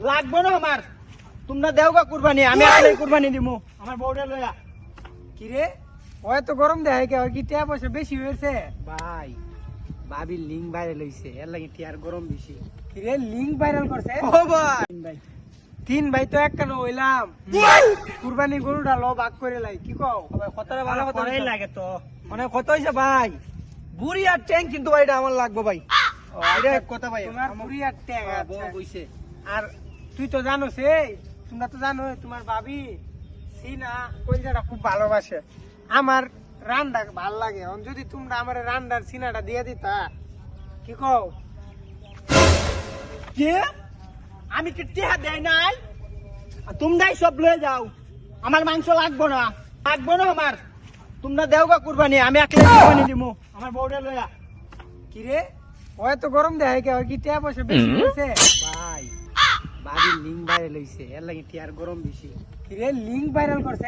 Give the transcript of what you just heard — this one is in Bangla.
লাগবো না আমার। তোমরা দেওগা কুরবানি আমি আসলে কুরবানি দিমু। আমার বউরে লয়া কিরে? ওই তো গরম দেয় কে কি টিয়া পয়সা বেশি হয়েছে? ভাই ভাবির লিঙ্ক বাইরে লইছে এর লাগি টিয়ার গরম বেশি। কিরে লিঙ্ক ভাইরাল করছে? ও ভাই! ভাই। তিন ভাই তো একখানে হইলাম। কুরবানি গরুটা লো ভাগ করে লাই কি কও? কথাটা ভালো কথাই লাগে তো। মানে কত হইছে ভাই? বুড়ি আর ট্যাং কিন্তু ভাই এটা আমার লাগবে ভাই। এটা এক কথা ভাই। তোমার বুড়ি আর ট্যাং আচ্ছা। বউ কইছে। আর তুই তো জানো সে তোমরা তো জানো তোমার ভাবি সিনা কলজাটা খুব ভালোবাসে। আমার রান্না ভালো লাগে যদি তোমরা আমার রান্নার সিনাটা দিয়ে দিতা কি কও? কে? আমি কি টিহা দেয় নাই? আর তোমরাই সব লয়ে যাও। আমার মাংস লাগবো না লাগবো না আমার। তোমরা দেওগা কুরবানি আমি একলাই কুরবানি দিমু আমার বউরে লয়া। কিরে ওই তো গরম দেয় কে? কি টিয়া পয়সা বেশি হয়েছে ভাই ভাবির লিঙ্ক বাইরে লইছে এর লাগি টিয়ার গরম বেশি। কিরে লিঙ্ক ভাইরাল করছে?